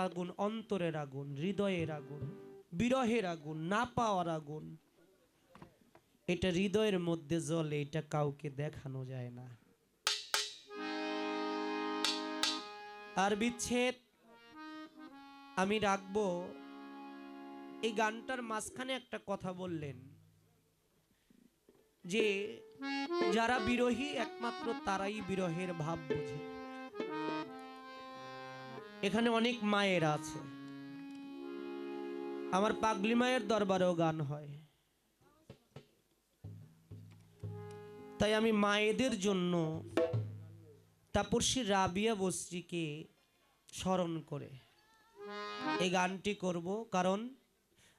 আগুন অন্তরের আগুন হৃদয়ের আগুন বিরহের আগুন না পাওয়ার আগুন এটা হৃদয়ের মধ্যে জ্বলে, এটা কাউকে দেখানো যায় না। আর বিচ্ছেদ, আমি রাখব। এই গানটার মাঝখানে একটা কথা বললেন যে, যারা বিরোহী, একমাত্র তারাই বিরহের ভাব বোঝে। এখানে অনেক মায়ের আছে। আমার পাগলি মায়ের দরবারেও গান হয়। তাই আমি মায়েদের জন্য তাপর্ষী রাবিয়া বস্ত্রীকে স্মরণ করে এই গানটি করব, কারণ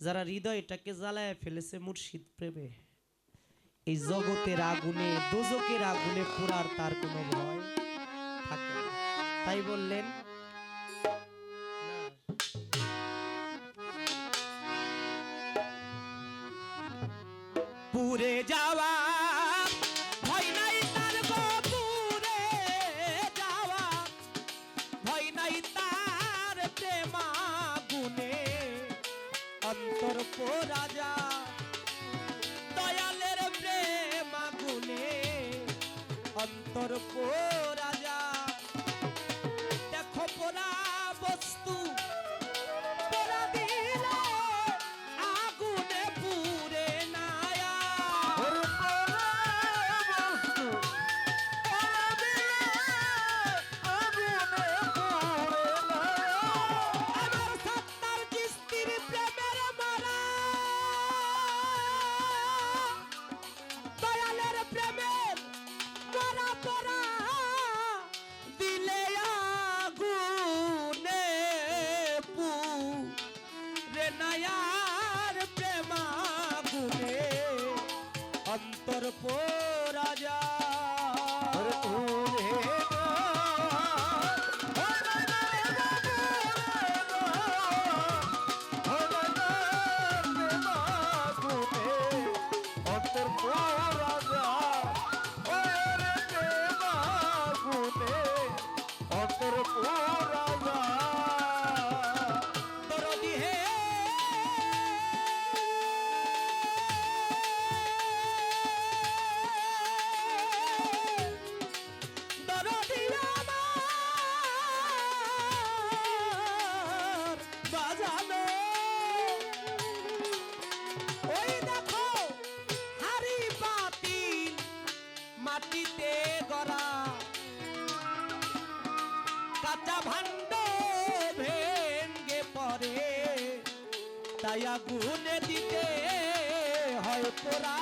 যারা হৃদয়টাকে জ্বালায় ফেলেছে মুর্শিদ প্রেমে, এই জগতের আগুনে দোজকের আগুনে পুরার তার কোনো ভয় থাকে তাই বললেন পুরে যাওয়া। ভয় নাই তার গো পুরে যাওয়া। ভয় নাই তার প্রেমা গুনে অন্তর রাজা দয়ালের প্রেম আগুনে অন্তর রাজা দেখো পোড়া বস্তু তাই গুনে দিতে হয় পোড়া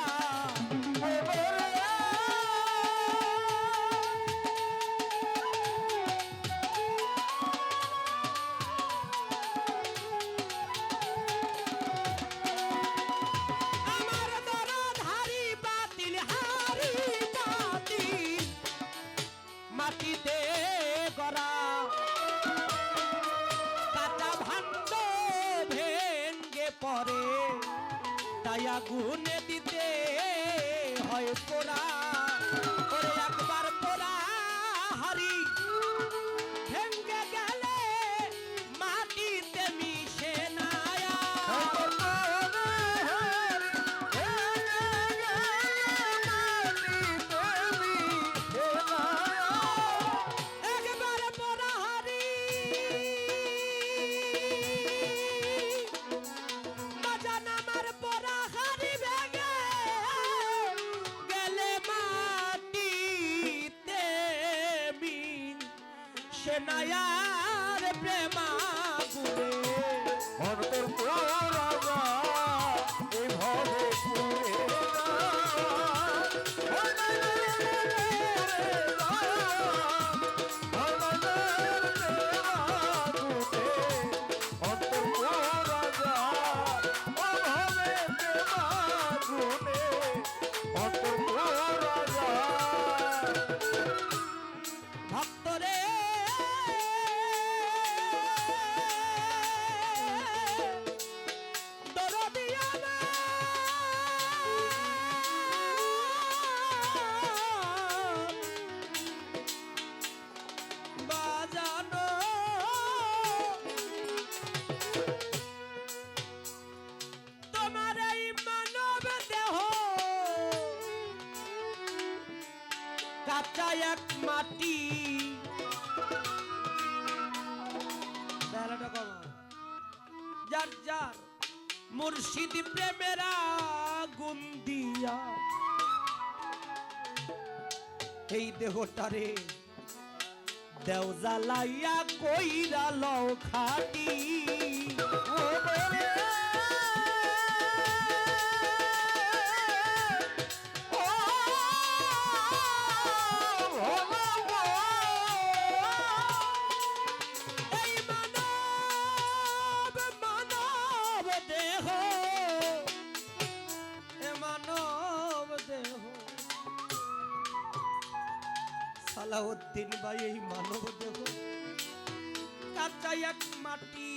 সেনায়ার প্রেমা গুরে যার যার মুর্শিদ প্রেমেরা গুন দিয়া। এই দেহটারে দেওজালাইয়া কইরা লও খাটি। সালাউদ্দিন ভাই, এই মানব দেহ। কাঁচা এক মাটি।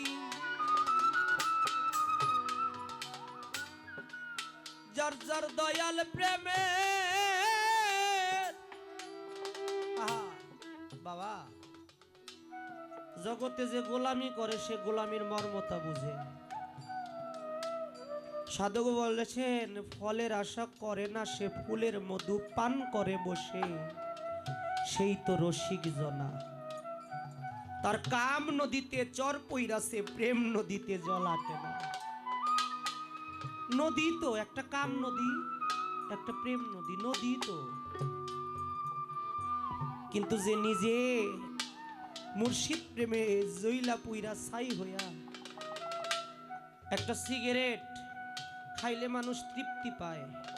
যার যার দয়াল প্রেমে। বাবা। জগতে যে গোলামি করে, সে গোলামির মর্মতা বুঝে। সাধক বলেছেন, ফলের আশা করে না, সে ফুলের মধু পান করে বসে। সেই তো রসিক জনা। তার কাম নদীতে চর পইরাছে, প্রেম নদীতে জল আটে না। নদী তো, একটা কাম নদী, একটা প্রেম নদী নদী তো। কিন্তু যে নিজে মুর্শিদ প্রেমে জইলা পুইরা ছাই হইয়া একটা সিগারেট খাইলে মানুষ তৃপ্তি পায়।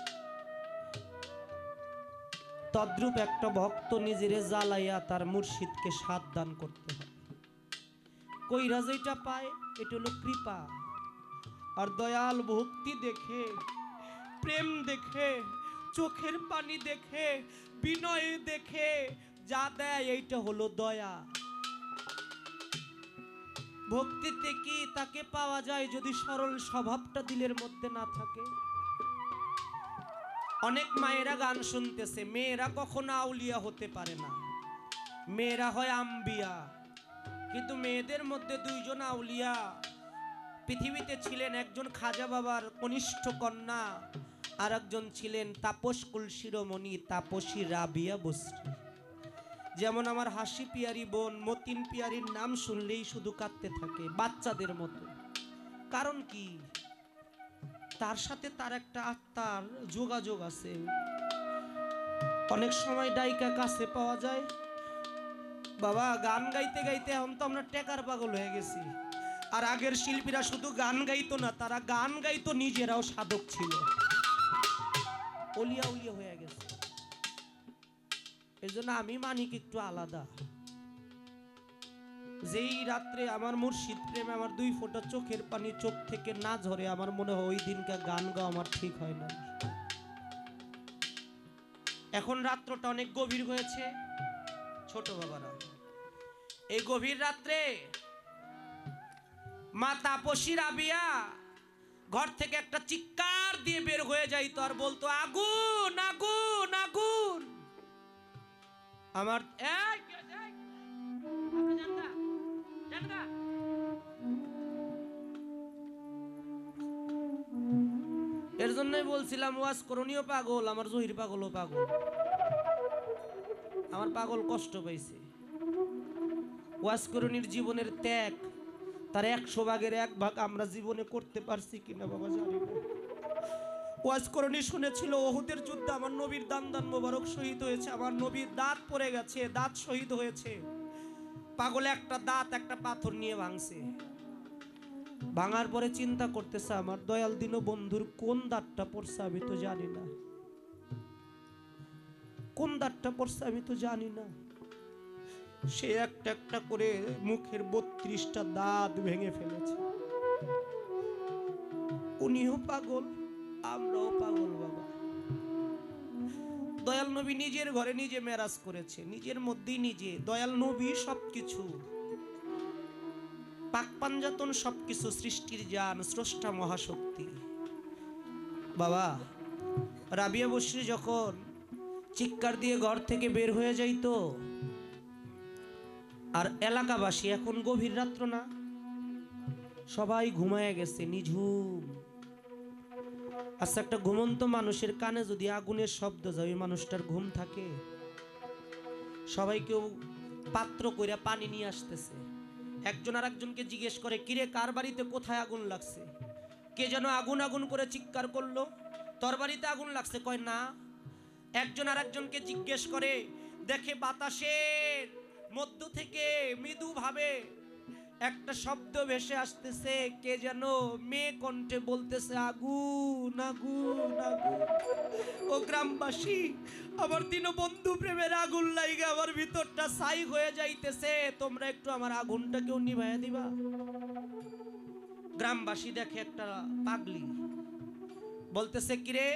তদ্রূপ একটা ভক্ত নিজেরে জ্বালাইয়া তার মুর্শিদকে সাত দান করতে হয়। কইরা যেটা পায়, এটা হলো কৃপা। আর দয়াল ভক্তি দেখে, প্রেম দেখে, চোখের পানি দেখে, বিনয় দেখে, যা দেয় এইটা হলো দয়া। ভক্তিতে কি তাকে পাওয়া যায় যদি সরল স্বভাবটা দিলের মধ্যে না থাকে? অনেক মায়েরা গান শুনতেছে, মেয়েরা কখনো আউলিয়া হতে পারে না। মেয়েরা হয় আম্বিয়া, কিন্তু মেয়েদের মধ্যে দুইজন আউলিয়া। পৃথিবীতে ছিলেন একজন খাজা বাবার কনিষ্ঠ কন্যা আর একজন ছিলেন তাপসকুল শিরোমণি, তাপসী রাবিয়া বসরি যেমন আমার হাসি পিয়ারি বোন, মতিন পিয়ারির নাম শুনলেই শুধু কাঁদতে থাকে বাচ্চাদের মতো। কারণ কি? তার সাথে তার একটা আত্মার যোগাযোগ আছে। অনেক সময় ডাইকা কাছে পাওয়া যায়, বাবা, গান গাইতে গাইতে এখন তো আমরা টেকার পাগল হয়ে গেছি। আর আগের শিল্পীরা শুধু গান গাইতো না, তারা গান গাইতো নিজেরাও সাধক ছিল। অলিয়া উলিয়া হয়ে গেছে। এই জন্য আমি মানিক একটু আলাদা। যেই রাত্রে আমার মুর্শিদ প্রেমে আমার দুই ফোঁটা চোখের পানি চোখ থেকে না ঝরে আমার মনে হয় ওই দিনকার গান গাওয়া আমার ঠিক হয় না। এখন রাত্রটা অনেক গভীর হয়েছে ছোট বাবারা। এই গভীর রাত্রে মা তাপসী রাবিয়া ঘর থেকে একটা চিৎকার দিয়ে বের হয়ে যাইতো আর বলতো আগুন আগুন আগুন! আমার এই, এর জন্যই বলছিলাম, ওয়াজ করণীয় পাগল, আমার জহির পাগলও পাগল। আমার পাগল কষ্ট পাইছে। ওয়াজ করণীর জীবনের ত্যাগ, তার একশো ভাগের এক ভাগ আমরা জীবনে করতে পারছি কিনা বাবা জানি ওয়াজ করণী শুনেছিল, ওহুদের যুদ্ধে আমার নবীর দান দান মোবারক শহীদ হয়েছে, আমার নবীর দাঁত পড়ে গেছে, দাঁত শহীদ হয়েছে। পাগলে একটা দাঁত একটা পাথর নিয়ে ভাঙছে। ভাঙার পরে চিন্তা করতেছে আমার, দয়াল দিন বন্ধুর কোন দাঁতটা পড়ছে আমি তো জানি না। কোন দাঁতটা পড়ছে আমি তো জানি না। সে একটা একটা করে মুখের বত্রিশটা দাঁত ভেঙে ফেলেছে। উনিও পাগল, আমরাও পাগল বাবা। দয়াল নবী নিজের ঘরে নিজে মেরাজ করেছে, নিজের মধ্যেই নিজে, দয়াল নবী সবকিছু। পাক পাঞ্জাতন সবকিছু সৃষ্টির যান স্রষ্টা মহাশক্তি। বাবা, রাবিয়া বসরি যখন চিৎকার দিয়ে ঘর থেকে বের হয়ে যাইতো, আর এলাকাবাসী এখন গভীর রাত্র না? সবাই ঘুমায় গেছে, নিঝুম। আচ্ছা একটা ঘুমন্ত মানুষের কানে যদি আগুনের শব্দ যায়, ওই মানুষটার ঘুম থাকে? সবাই কেউ পাত্র কইরা পানি নিয়ে আসতেছে। একজন আর একজনকে জিজ্ঞেস করে, কিরে, কার বাড়িতে কোথায় আগুন লাগছে? কে যেন আগুন আগুন করে চিৎকার করল? তোর বাড়িতে আগুন লাগছে? কয়, না। একজন আর একজনকে জিজ্ঞেস করে, দেখে বাতাসের মধ্য থেকে মৃদুভাবে একটা শব্দ ভেসে আসতেছে, কে যেন মেয়ে কণ্ঠে বলতেছে আগুন আগুন আগুন ও গ্রামবাসী, আমার দিন বন্ধু প্রেমের আগুন লাইগে আমার ভিতরটা ছাই হয়ে যাইতেছে। তোমরা একটু আমার আগুনটাকেও নিভাইয়া দিবা। গ্রামবাসী দেখে একটা পাগলি, বলতেছে, কিরে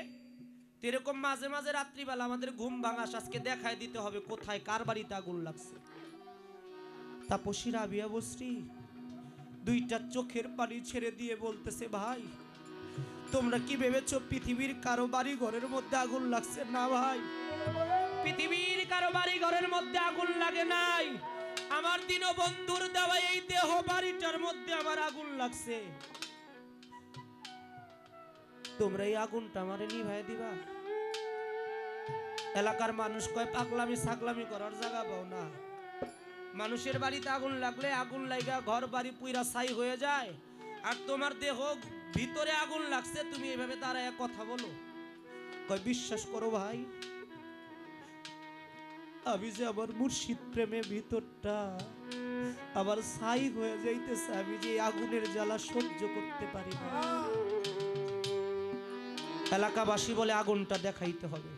এরকম মাঝে মাঝে রাত্রিবেলা আমাদের ঘুম ভাঙাস, আজকে দেখায় দিতে হবে কোথায়, কার বাড়িতে আগুন লাগছে? তাপসী রাবিয়া বসরি দুইটা চোখের পানি ছেড়ে দিয়ে বলতেছে, ভাই, তোমরা কি ভেবেছো পৃথিবীর কারও বাড়ি ঘরের মধ্যে আগুন লাগছে না, ভাই? পৃথিবীর কারও বাড়ি ঘরের মধ্যে আগুন লাগে নাই। আমার দিন বন্ধুর দেওয়া এই দেহ বাড়িটার মধ্যে আমার আগুন লাগছে। তোমরা এই আগুনটা আমারে নিভাই দিবা। এলাকার মানুষ কয় পাগলামি ছাগলামি করার জায়গা পাও না। মানুষের বাড়িতে আগুন লাগলে আগুন লাগা ঘর বাড়ি পুইরা ছাই হয়ে যায়। আর তোমার দেহ ভিতরে আগুন লাগছে, তুমি এভাবে দাঁড়ায় কথা বলো। কয়, বিশ্বাস করো ভাই, আমি যে আমার মুর্শিদ প্রেমে ভিতরটা আবার ছাই হয়ে যাইতেছে, আমি যে আগুনের জ্বালা সহ্য করতে পারি এলাকাবাসী বলে, আগুনটা দেখাইতে হবে।